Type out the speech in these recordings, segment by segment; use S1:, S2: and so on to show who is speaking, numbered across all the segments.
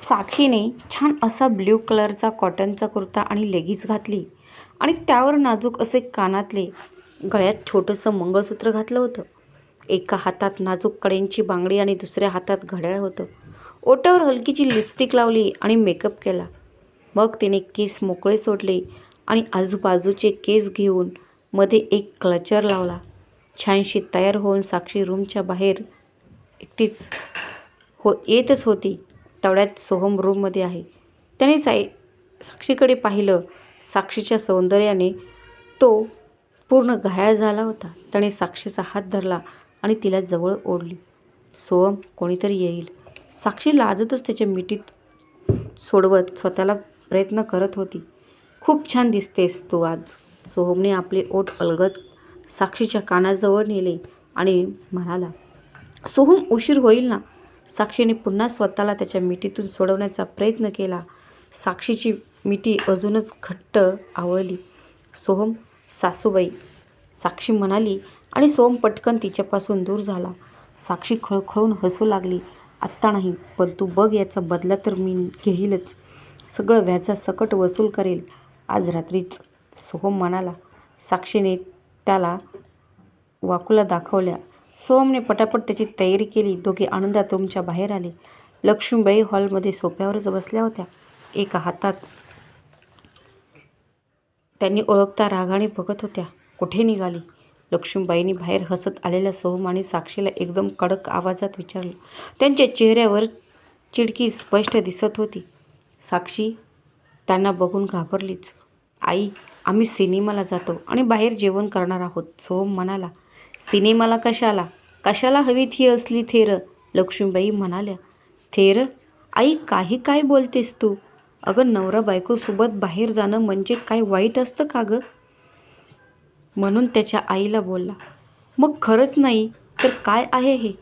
S1: साक्षीने छान असा ब्ल्यू कलरचा कॉटनचा कुर्ता आणि लेगीज घातली. आणि त्यावर नाजूक असे कानातले गळ्यात छोटंसं मंगळसूत्र घातलं होतं. एका हातात नाजूक कड्यांची बांगडी आणि दुसऱ्या हातात घड्याळ होतं. ओट्यावर हलकीची लिपस्टिक लावली आणि मेकअप केला. मग तिने केस मोकळे सोडले आणि आजूबाजूचे केस घेऊन मध्ये एक क्लचर लावला. छानशी तयार होऊन साक्षी रूमच्या बाहेर एकटीच हो येतच होती. तेवढ्यात सोहम रूममध्ये आहे. त्याने साई साक्षीकडे पाहिलं. साक्षीच्या सौंदर्याने तो पूर्ण घायाळ झाला होता. त्याने साक्षीचा हात धरला आणि तिला जवळ ओढली. सोहम कोणीतरी येईल. साक्षी लाजतच त्याच्या मिठीत सोडवत स्वतःला प्रयत्न करत होती. खूप छान दिसतेस तू आज. सोहमने आपले ओठ अलगत साक्षीच्या कानाजवळ नेले आणि म्हणाला सोहम उशीर होईल ना? साक्षीने पुन्हा स्वतःला त्याच्या मिठीतून सोडवण्याचा प्रयत्न केला. साक्षीची मिठी अजूनच घट्ट आवळली. सोहम सासूबाई साक्षी म्हणाली आणि सोहम पटकन तिच्यापासून दूर झाला. साक्षी खळखळून हसू लागली. आत्ता नाही पण तू बघ याचा बदला तर मी घेईलच. सगळं व्याजा सकट वसूल करेल. आज रात्रीच सोहम म्हणाला. साक्षीने त्याला वाकूला दाखवल्या. सोहमने पटापट त्याची तयारी केली. दोघे आनंदात रूमच्या बाहेर आले. लक्ष्मीबाई हॉलमध्ये सोफ्यावरच बसल्या होत्या. एका हातात त्यांनी ओळखता रागाने बघत होत्या. कुठे निघाली? लक्ष्मीबाईंनी बाहेर हसत आलेल्या सोहम आणि साक्षीला एकदम कडक आवाजात विचारलं. त्यांच्या चेहऱ्यावर चिडकी स्पष्ट दिसत होती. साक्षी त्यांना बघून घाबरलीच. आई आम्ही सिनेमाला जातो आणि बाहेर जेवण करणार आहोत. सोहम म्हणाला सिनेमाला कशाला? कशाला हवी ही असली थेर? लक्ष्मीबाई म्हणाल्या थेर? आई काही काय बोलतेस तू? अगं नवरा बायकोसोबत बाहेर जाणं म्हणजे काय वाईट असतं का गं? म्हणून त्याच्या आईला बोलला मग खरंच नाही तर काय आहे हे?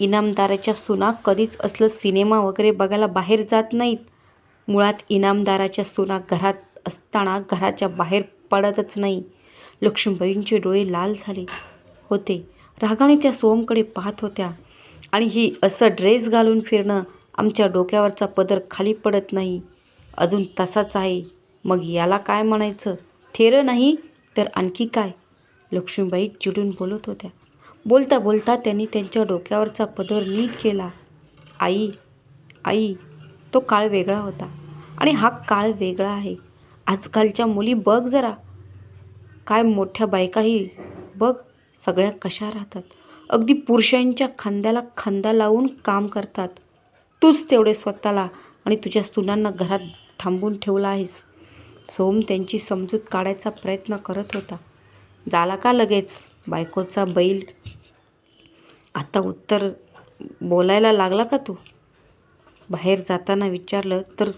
S1: इनामदाराच्या सुना कधीच असलं सिनेमा वगैरे बघायला बाहेर जात नाहीत. मुळात इनामदाराच्या सुना घरात असताना घराच्या बाहेर पडतच नाही. लक्ष्मीबाईंचे डोळे लाल झाले. होते. रागाने त्या सोमकडे पाहत होत्या. आणि ही असं ड्रेस घालून फिरणं आमच्या डोक्यावरचा पदर खाली पडत नाही. अजून तसाच आहे. मग याला काय म्हणायचं? थेरं नाही तर आणखी काय? लक्ष्मीबाई चिडून बोलत होत्या. बोलता बोलता त्यांनी त्यांच्या डोक्यावरचा पदर नीट केला. आई आई तो काळ वेगळा होता. आणि हा काळ वेगळा आहे. आजकालच्या मुली बघ जरा. काय मोठ्या बायकाही बघ. सगळ्या कशा राहतात? अगदी पुरुषांच्या खांद्याला खांदा लावून काम करतात. तूच तेवढे स्वतःला आणि तुझ्या सुनांना घरात थांबून ठेवला आहेस. सोम त्यांची समजूत काढायचा प्रयत्न करत होता. झाला का लगेच? बायकोचा बैल. आता उत्तर बोलायला लागला का तू? बाहेर जाताना विचारलं तर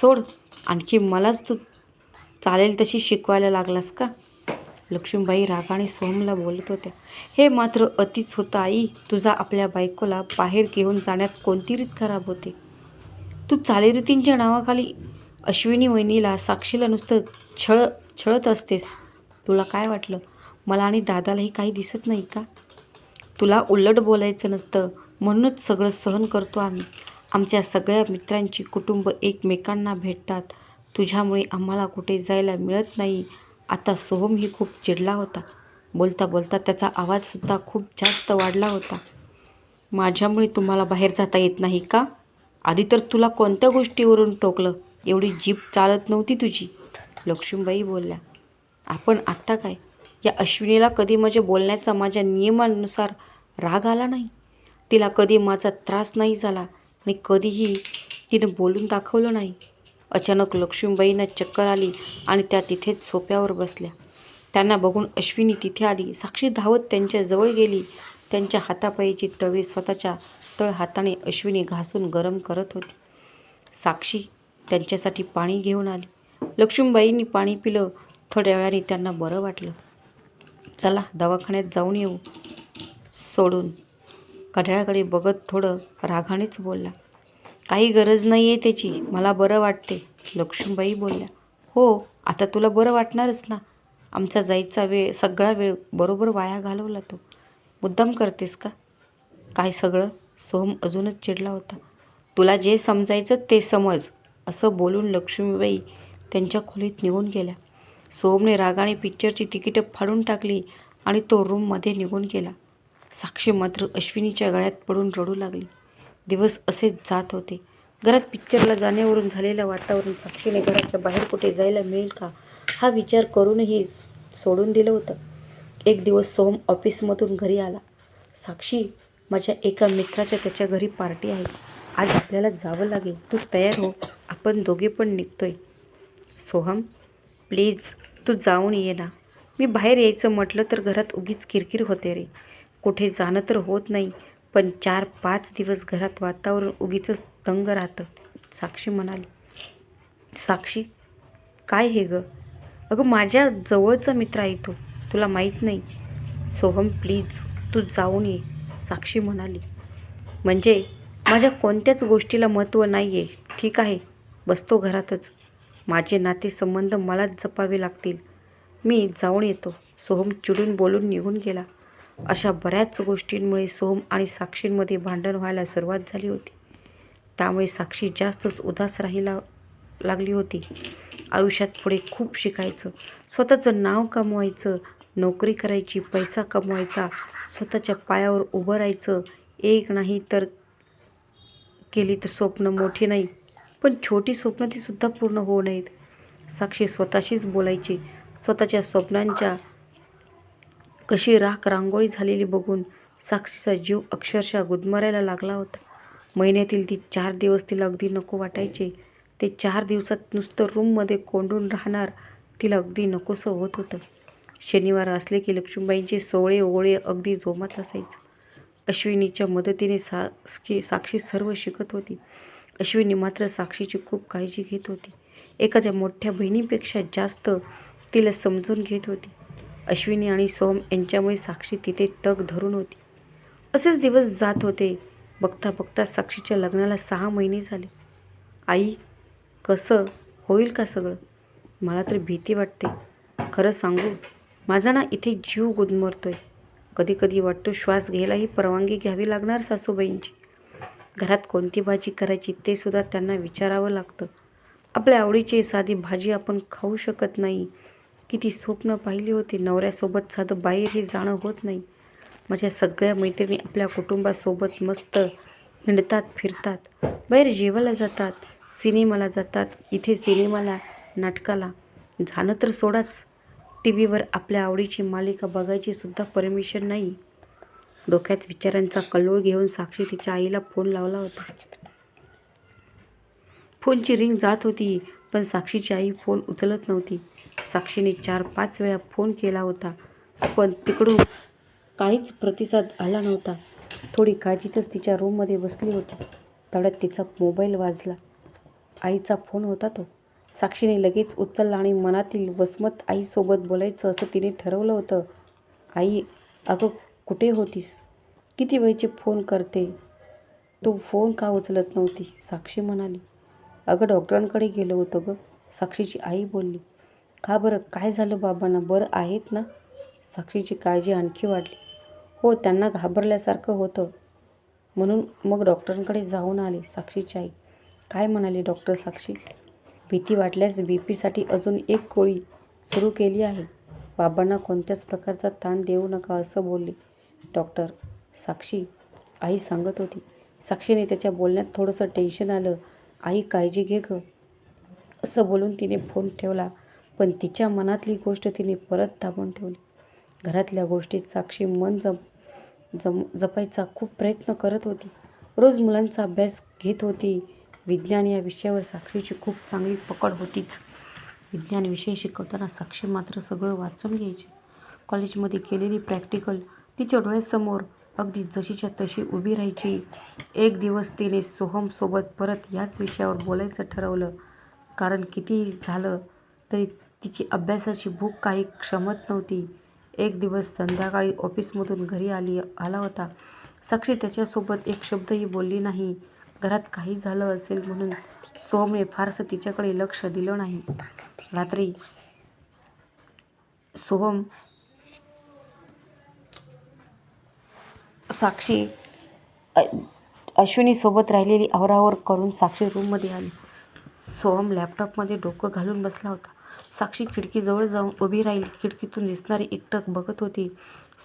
S1: सोड आणखी मलाच तू चालेल तशी शिकवायला लागलास का? लक्ष्मीबाई रागाने सोहमला बोलत होत्या. हे मात्र अतिच होतं आई. तुझा आपल्या बायकोला बाहेर घेऊन जाण्यात कोणती रीत खराब होते? तू चालीरीतींच्या नावाखाली अश्विनी वहिनीला साक्षीला नुसतं छळ छळत असतेस. तुला काय वाटलं? मला आणि दादालाही काही दिसत नाही का? तुला उलट बोलायचं नसतं. म्हणूनच सगळं सहन करतो आम्ही. आमच्या सगळ्या मित्रांची कुटुंब एकमेकांना भेटतात. तुझ्यामुळे आम्हाला कुठे जायला मिळत नाही. आता सोहमही खूप चिडला होता. बोलता बोलता त्याचा आवाजसुद्धा खूप जास्त वाढला होता. माझ्यामुळे तुम्हाला बाहेर जाता येत नाही का? आधी तर तुला कोणत्या गोष्टीवरून टोकलं? एवढी जीप चालत नव्हती तुझी. लक्ष्मीबाई बोलल्या आपण आत्ता काय? या अश्विनीला कधी माझ्या बोलण्याचा माझ्या नियमानुसार राग आला नाही? तिला कधी माझा त्रास नाही झाला आणि कधीही तिनं बोलून दाखवलं नाही? अचानक लक्ष्मीबाईंना चक्कर आली आणि त्या तिथेच सोप्यावर बसल्या. त्यांना बघून अश्विनी तिथे आली. साक्षी धावत त्यांच्याजवळ गेली. त्यांच्या हातापायीची तळी स्वतःच्या तळ हाताने अश्विनी घासून गरम करत होती. साक्षी त्यांच्यासाठी पाणी घेऊन आली. लक्ष्मीबाईंनी पाणी पिलं. थोड्या वेळाने त्यांना बरं वाटलं. चला दवाखान्यात जाऊन येऊ. सोडून कढयाकडे बघत थोडं रागानेच बोलला. काही गरज नाही आहे त्याची. मला बरं वाटते लक्ष्मीबाई बोलल्या हो आता तुला बरं वाटणारच ना. आमचा जायचा वेळ सगळा वेळ बरोबर वाया घालवला तो. मुद्दाम करतेस का? काय सगळं? सोहम अजूनच चिडला होता. तुला जे समजायचं ते समज असं बोलून लक्ष्मीबाई त्यांच्या खोलीत निघून गेल्या. सोहमने रागाने पिक्चरची तिकीटं फाडून टाकली आणि तो रूममध्ये निघून गेला. साक्षी मात्र अश्विनीच्या गळ्यात पडून रडू लागली. दिवस असेच जात होते. घरात पिक्चरला जाण्यावरून झालेल्या वातावरण साक्षीने घराच्या बाहेर कुठे जायला मिळेल का? हा विचार करूनही सोडून दिलं होतं. एक दिवस सोहम ऑफिसमधून घरी आला. साक्षी माझ्या एका मित्राच्या त्याच्या घरी पार्टी आहे. आज आपल्याला जावं लागेल. तू तयार हो. आपण दोघे पण निघतोय. सोहम प्लीज तू जाऊन ये ना. मी बाहेर यायचं म्हटलं तर घरात उगीच किरकिर होते रे. कुठे जाणं तर होत नाही. पण चार पाच दिवस घरात वातावरण उगीच तंग राहतं साक्षी म्हणाली. साक्षी काय हे ग? अगं माझ्या जवळचा मित्र आहे तो तुला माहीत नाही. सोहम प्लीज तू जाऊन ये साक्षी म्हणाली. म्हणजे माझ्या कोणत्याच गोष्टीला महत्त्व नाही आहे ठीक आहे बसतो घरातच. माझे नातेसंबंध मलाच जपावे लागतील. मी जाऊन येतो. सोहम चिडून बोलून निघून गेला. अशा बऱ्याच गोष्टींमुळे सोहम आणि साक्षींमध्ये भांडण व्हायला सुरुवात झाली होती. त्यामुळे साक्षी जास्तच उदास राहायला लागली होती. आयुष्यात पुढे खूप शिकायचं. स्वतःचं नाव कमवायचं नोकरी करायची पैसा कमवायचा स्वतःच्या पायावर उभं राहायचं एक नाही तर केली तर स्वप्न मोठी नाही. पण छोटी स्वप्न ती सुद्धा पूर्ण होऊ नयेत. साक्षी स्वतःशीच बोलायची. स्वतःच्या स्वप्नांच्या कशी राख रांगोळी झालेली बघून साक्षीचा जीव अक्षरशः गुदमरायला लागला होता. महिन्यातील ती चार दिवस तिला अगदी नको वाटायचे. ते चार दिवसात नुसतं रूममध्ये कोंडून राहणार तिला अगदी नकोसं होत होतं. शनिवार असले की लक्ष्मीबाईंचे सोळे ओवळे अगदी जोमात असायचं. अश्विनीच्या मदतीने साक्षी साक्षी सर्व शिकत होती. अश्विनी मात्र साक्षीची खूप काळजी घेत होती. एखाद्या मोठ्या बहिणीपेक्षा जास्त तिला समजून घेत होती. अश्विनी आणि सोम यांच्यामुळे साक्षी तिथे तग धरून होती. असेच दिवस जात होते. बघता बघता साक्षीच्या लग्नाला सहा महिने झाले. आई कसं? होईल का सगळं? मला तर भीती वाटते. खरं सांगू माझा ना इथे जीव गुदमरतोय. कधी कधी वाटतो श्वास घ्यायलाही परवानगी घ्यावी लागणार सासूबाईंची. घरात कोणती भाजी करायची ते सुद्धा त्यांना विचारावं लागतं. आपल्या आवडीची साधी भाजी आपण खाऊ शकत नाही. किती स्वप्न पाहिली होती. नवऱ्यासोबत साधं बाहेरही जाणं होत नाही. माझ्या सगळ्या मैत्रिणी आपल्या कुटुंबासोबत मस्त हिंडतात फिरतात. बाहेर जेवायला जातात सिनेमाला जातात. इथे सिनेमाला नाटकाला. झालं तर सोडाच. टी व्हीवर आपल्या आवडीची मालिका बघायची सुद्धा परमिशन नाही. डोक्यात विचारांचा कल्लोळ घेऊन साक्षी तिच्या आईला फोन लावला होता. फोनची रिंग जात होती. पण साक्षीची आई फोन उचलत नव्हती. साक्षीने चार पाच वेळा फोन केला होता पण तिकडून काहीच प्रतिसाद आला नव्हता. थोडी काळजीतच तिच्या रूममध्ये बसली होती. तेवढ्यात तिचा मोबाईल वाजला. आईचा फोन होता तो. साक्षीने लगेच उचलला आणि मनातील वसमत आईसोबत बोलायचं असं तिने ठरवलं होतं. आई अगं कुठे होतीस? किती वेळचे फोन करते? तू फोन का उचलत नव्हती? साक्षी म्हणाली. अगं डॉक्टरांकडे गेलो होतो गं. साक्षीची आई बोलली का बरं? काय झालं बाबांना? बरं आहेत ना? साक्षीची काळजी आणखी वाढली हो त्यांना घाबरल्यासारखं होतं. म्हणून मग डॉक्टरांकडे जाऊन आले साक्षीची आई. काय म्हणाली डॉक्टर साक्षी? भीती वाटल्यास बी पीसाठी अजून एक गोळी सुरू केली आहे. बाबांना कोणत्याच प्रकारचा ताण देऊ नका असं बोलले डॉक्टर साक्षी. आई सांगत होती साक्षीने त्याच्या बोलण्यात थोडंसं टेन्शन आलं. आई काळजी घे गं. असं बोलून तिने फोन ठेवला. पण तिच्या मनातली गोष्ट तिने परत दाबून ठेवली. घरातल्या गोष्टीत साक्षी मन जम जम जपायचा खूप प्रयत्न करत होती. रोज मुलांचा अभ्यास घेत होती. विज्ञान या विषयावर साक्षीची खूप चांगली पकड होतीच. विज्ञान विषय शिकवताना साक्षी मात्र सगळं वाचून घ्यायची. कॉलेजमध्ये केलेली प्रॅक्टिकल तिच्या डोळ्यासमोर अगदी जशीच्या तशी उभी राहायची. एक दिवस तिने सोहमसोबत परत याच विषयावर बोलायचं ठरवलं. कारण किती झालं तरी तिची अभ्यासाची भूक काही क्षमत नव्हती. एक दिवस संध्याकाळी ऑफिसमधून घरी आली आला होता. साक्षी त्याच्यासोबत एक शब्दही बोलली नाही. घरात काही झालं असेल म्हणून सोहमने फारसं तिच्याकडे लक्ष दिलं नाही. रात्री सोहम साक्षी अश्विनीसोबत राहिलेली आवरावर करून साक्षी रूममध्ये आली. सोहम लॅपटॉपमध्ये डोकं घालून बसला होता. साक्षी खिडकीजवळ जाऊन उभी राहिली. खिडकीतून दिसणारी एकटक बघत होती.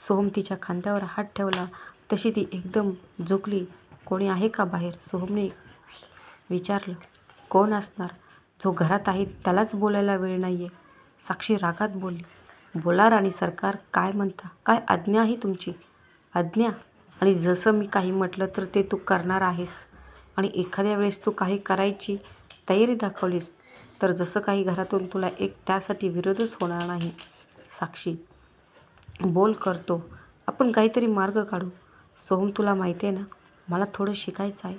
S1: सोहम तिच्या खांद्यावर हात ठेवला. तशी ती एकदम झुकली. कोणी आहे का बाहेर? सोहमने विचारलं. कोण असणार? जो घरात आहे त्यालाच बोलायला वेळ नाही आहे साक्षी रागात बोलली. बोला राणी सरकार काय म्हणता? काय आज्ञा आहे तुमची? आज्ञा? आणि जसं मी काही म्हटलं तर ते तू करणार आहेस. आणि एखाद्या वेळेस तू काही करायची तयारी दाखवलीस तर जसं काही घरातून तुला एक त्यासाठी विरोधच होणार नाही. साक्षी बोल करतो. आपण काहीतरी मार्ग काढू. सोहम तुला माहिती आहे ना मला थोडं शिकायचं आहे.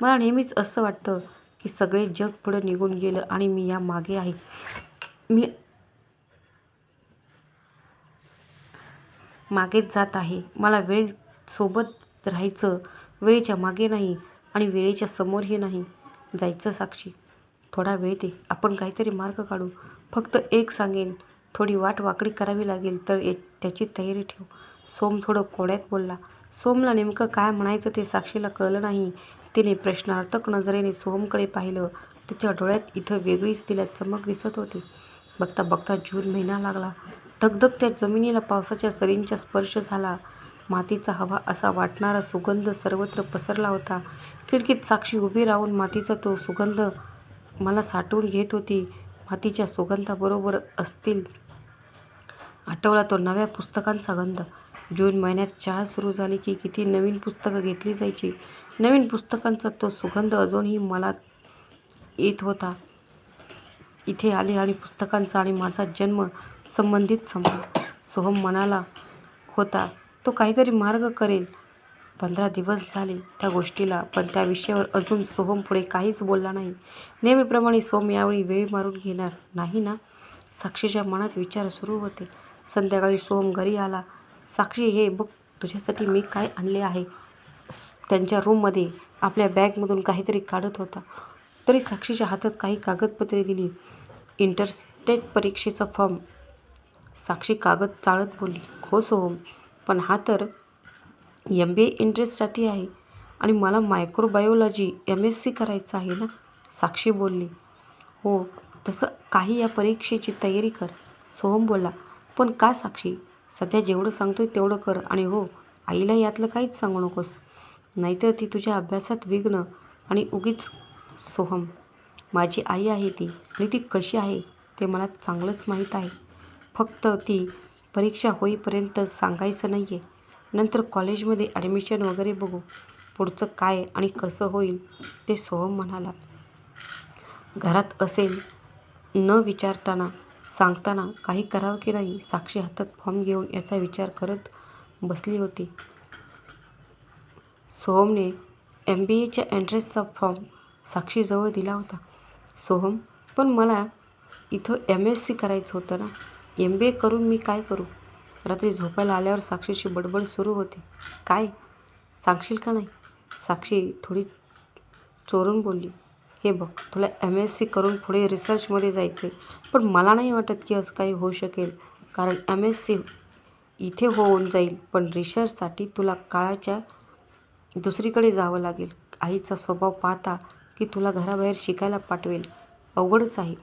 S1: मला नेहमीच असं वाटतं की सगळे जग पुढं निघून गेलं आणि मी या मागे आहे. मी मागेच जात आहे. मला वेळ सोबत राहायचं वेळेच्या मागे नाही आणि वेळेच्या समोरही नाही. जायचं साक्षी. थोडा वेळ दे. आपण काहीतरी मार्ग काढू. फक्त एक सांगेन. थोडी वाट वाकडी करावी लागेल तर ए त्याची तयारी ठेव. सोम थोडं कोड्यात बोलला. सोमला नेमकं काय म्हणायचं ते साक्षीला कळलं नाही. तिने प्रश्नार्थक नजरेने सोहमकडे पाहिलं. तिच्या डोळ्यात इथं वेगळीच तिला चमक दिसत होती. बघता बघता जून महिना लागला. धगधग त्या जमिनीला पावसाच्या सरींचा स्पर्श झाला. मातीचा हवा असा वाटणारा सुगंध सर्वत्र पसरला होता. खिडकीत साक्षी उभी राहून मातीचा तो सुगंध मला साठवून घेत होती. मातीच्या सुगंधाबरोबर असतील आठवला तो नव्या पुस्तकांचा गंध. जून महिन्यात चहा सुरू झाली की किती नवीन पुस्तकं घेतली जायची. नवीन पुस्तकांचा तो सुगंध अजूनही मला येत होता. इथे आले आणि पुस्तकांचा आणि माझा जन्म संबंधित संबंध. सोहम म्हणाला होता तो काहीतरी मार्ग करेल. पंधरा दिवस झाले त्या गोष्टीला पण त्या विषयावर अजून सोहम पुढे काहीच बोलला नाही. नेहमीप्रमाणे सोम यावेळी वेळ मारून घेणार नाही ना? साक्षीच्या मनात विचार सुरू होते. संध्याकाळी सोहम घरी आला. साक्षी हे बघ तुझ्यासाठी मी काय आणले आहे? त्यांच्या रूममध्ये आपल्या बॅगमधून काहीतरी काढत होता. तरी साक्षीच्या हातात काही कागदपत्रे दिली. इंटरस्टेट परीक्षेचा फॉर्म. साक्षी कागद चाळत बोलली हो सोहम. पण हा तर एम बी ए इंटरेस्टसाठी आहे. आणि मला मायक्रोबायोलॉजी एम एस सी करायचं आहे ना? साक्षी बोलली. हो तसं काही या परीक्षेची तयारी कर. सोहम बोलला पण का साक्षी? सध्या जेवढं सांगतोय तेवढं कर. आणि हो आईला यातलं काहीच सांगू नकोस. नाहीतर ती तुझ्या अभ्यासात विघ्न आणि उगीच सोहम. माझी आई आहे ती. आणि ती कशी आहे ते मला चांगलंच माहीत आहे. फक्त ती परीक्षा होईपर्यंत सांगायचं नाही आहे नंतर कॉलेजमध्ये ॲडमिशन वगैरे बघू पुढचं काय आणि कसं होईल ते सोहम म्हणाला. घरात असेल न विचारताना सांगताना काही करावं की नाही साक्षी हातात फॉर्म घेऊन याचा विचार करत बसली होती. सोहमने एम बी एच्या एंट्रन्सचा फॉर्म साक्षीजवळ दिला होता. सोहम पण मला इथं एम एस सी करायचं होतं ना एम बी ए करून मी काय करू? रात्री झोपायला आल्यावर साक्षीची बडबड सुरू होती. काय? सांगशील का नाही? साक्षी थोडी चोरून बोलली. हे बघ तुला एम एस सी करून पुढे रिसर्चमध्ये जायचं आहे पण मला नाही वाटत की असं काही होऊ शकेल. कारण एम एस सी इथे होऊन जाईल पण रिसर्चसाठी तुला काळाच्या दुसरीकडे जावं लागेल. आईचा स्वभाव पाहता की तुला घराबाहेर शिकायला पाठवेल. अवघडच आहे.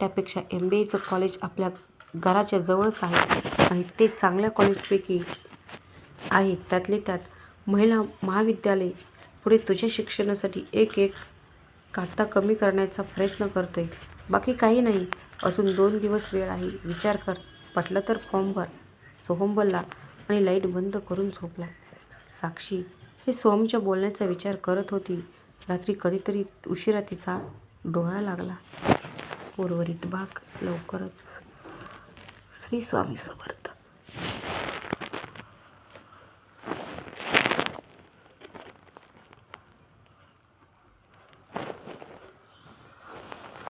S1: त्यापेक्षा एम बी एचं कॉलेज आपल्या घराच्या जवळच आहे आणि ते चांगल्या कॉलेजपैकी आहे त्यातले त्यात महिला महाविद्यालय पुढे तुझ्या शिक्षणासाठी एक एक काढता कमी करण्याचा प्रयत्न करतो आहे बाकी काही नाही. अजून दोन दिवस वेळ आहे. विचार कर. पटलं तर फॉर्म भर. सोहम बोलला आणि लाइट बंद करून झोपला. साक्षी हे सोहमच्या बोलण्याचा विचार करत होती. रात्री कधीतरी उशिरा तिचा डोळा लागला. उर्वरित भाग लवकरच श्री स्वामी समर्थ